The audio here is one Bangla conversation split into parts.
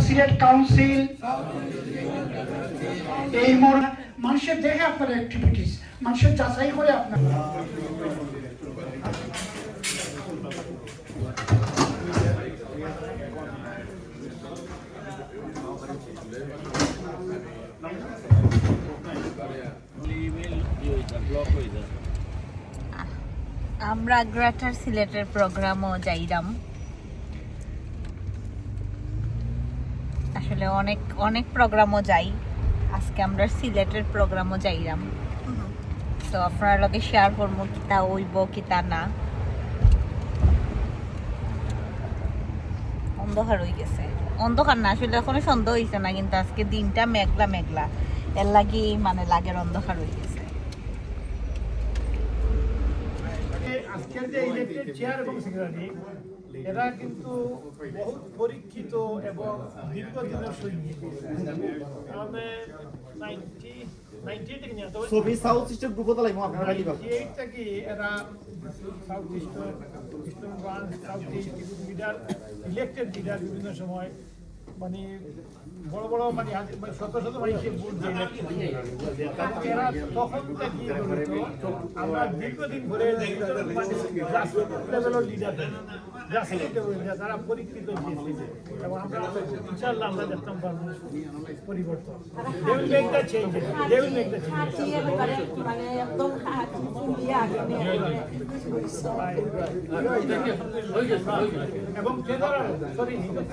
সিলেট কাউন্সিল এই মোর মানুষের দেখে আপনার অ্যাক্টিভিটিস মানুষের যাচাই করে আপনার। আমরা গ্রেটার সিলেটের প্রোগ্রামও যাইরাম। আসলে অনেক অনেক প্রোগ্রামও যাই। আজকে আমরা সিলেটের প্রোগ্রামও যাইরাম। তো আপনার লগে শেয়ার করব কিতা হইব কিতা না। অন্ধকার হয়ে গেছে। অন্ধকার না, আসলে এখনও সন্দেহ হয়েছে না, কিন্তু আজকে দিনটা মেঘলা মেঘলা। এর লাগি মানে লাগের অন্ধকার হয়ে গেছে। আজকের যে ইলেক্টেড চেয়ার এবং সেক্রেটারি এরা কিন্তু বহু পরীক্ষিত এবং দীর্ঘদিনের সৈনিক। আমাদের নাইনটি নাইনটি থেকে নিয়ে তবে সাউথ ইস্টের গ্রুপত লাগবো আপনারা খালি এইট থেকে এরা south east eastern branch south east leader elected leader বিভিন্ন সময়। মানে বড় বড় মানে মানে শত শত মানুষের ভোট এরা তখন থেকে আমরা দীর্ঘদিন ধরে লেভেলের লিডার গ্রাসরুট লেভেলের তারা পরীক্ষিত এবং আমরা ইনশাল্লাহ দেখতাম পারব পরিবর্তন।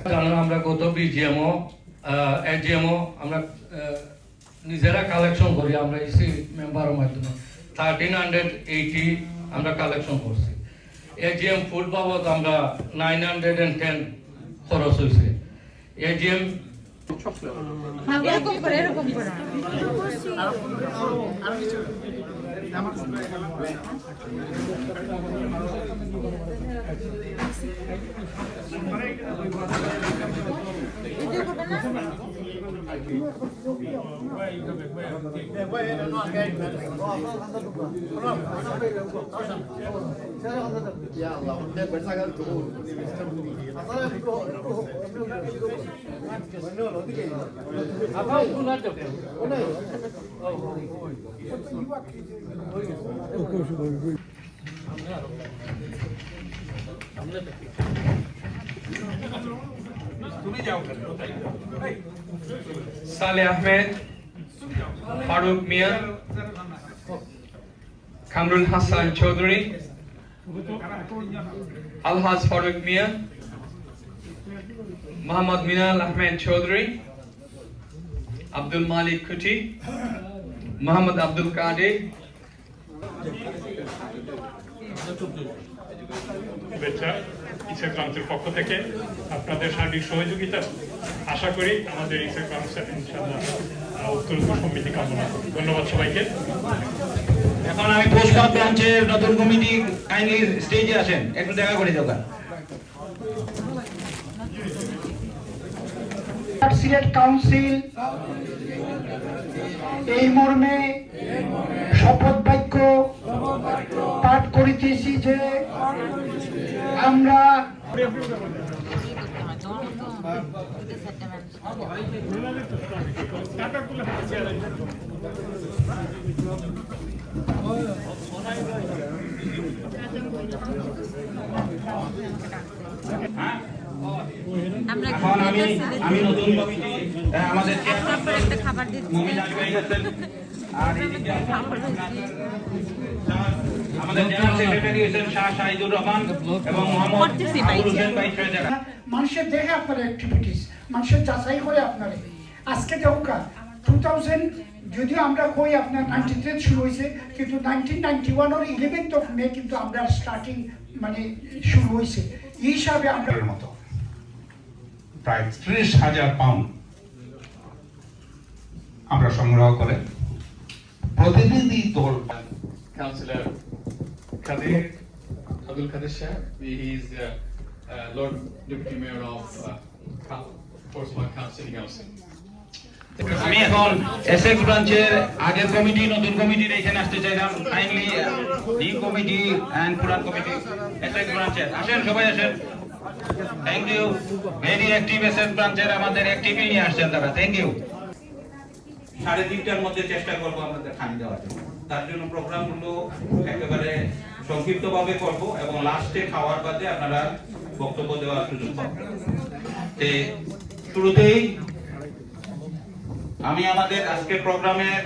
এবং আমরা গত বিজিএমও এজিএমও আমরা নিজেরা কালেকশন করি আমরা ইসি মেম্বারের মাধ্যমে। থার্টিন হান্ড্রেড এইটি আমরা কালেকশন করছি। এজিএম ফুড বাবদ আমরা নাইন হান্ড্রেড অ্যান্ড টেন খরচ হয়েছে এজিএম এরকম করে এরকম সালে আহমেদ ফারুক মিয়া কামরুল হাসান চৌধুরী আলহাজ ফারুক মিয়া মোহাম্মদ মিনাল আহমেদ চৌধুরী আব্দুল মালিক খুটি মোহাম্মদ আব্দুল কাদের শুভেচ্ছা ইসে ক্রান্তির পক্ষ থেকে আপনাদের সার্বিক সহযোগিতা। আশা করি আমাদের ইসে ক্রান্তি ইনশাল্লাহ অত্যন্ত সমৃদ্ধি কামনা করি। ধন্যবাদ সবাইকে। এখন আমি পোস্ট ব্রাঞ্চের নতুন কমিটি কাইন্ডলি স্টেজে আসেন। একটু দেখা করে দোকান সিলেট কাউন্সিল এই মর্মে শপথ বাক্য পাঠ করিতেছি যে আমরা আমি নতুন কমিটি আমাদের খাবার দিচ্ছি। আর আমাদের জেনারেল সেক্রেটারি হচ্ছেন শাহ শাহিদুর রহমান এবং মোহাম্মদ করতেছি ভাই, আবুল হোসেন ভাই ট্রেজারার মানুষের দেখে আপনার অ্যাক্টিভিটিস মানুষের যাচাই করে আপনার আজকে দেখা টু থাউজেন্ড যদিও আমরা কই আপনার নাইনটিতে শুরু হয়েছে কিন্তু নাইনটিন নাইনটি ওয়ানের ইলেভেন্থ অফ মে কিন্তু আমরা স্টার্টিং মানে শুরু হয়েছে এই হিসাবে আমরা মতো। প্রায় ত্রিশ হাজার পাউন্ড আমরা সংগ্রহ করে। প্রতিনিধি দল Councillor Kadir, Abdul Kadir Shah, he is uh, uh, Lord Deputy Mayor of uh, Portsmouth County City Council. আমি এখন এসএক্স ব্রাঞ্চের আগের কমিটি নতুন কমিটির এখানে আসতে চাইলাম। কাইন্ডলি নিউ কমিটি এন্ড পুরান কমিটি এসএক্স ব্রাঞ্চের আসেন সবাই আসেন। Thank you very active SX ব্রাঞ্চের আমাদের অ্যাক্টিভলি নিয়ে আসছেন তারা। থ্যাংক ইউ সাড়ে তিনটার মধ্যে চেষ্টা করব আমাদের খানি দেওয়ার জন্য। তার জন্য প্রোগ্রামগুলো একেবারে সংক্ষিপ্তভাবে করব এবং লাস্টে খাওয়ার বাদে আপনারা বক্তব্য দেওয়ার সুযোগ পাবেন। শুরুতেই আমি আমাদের আজকের প্রোগ্রামের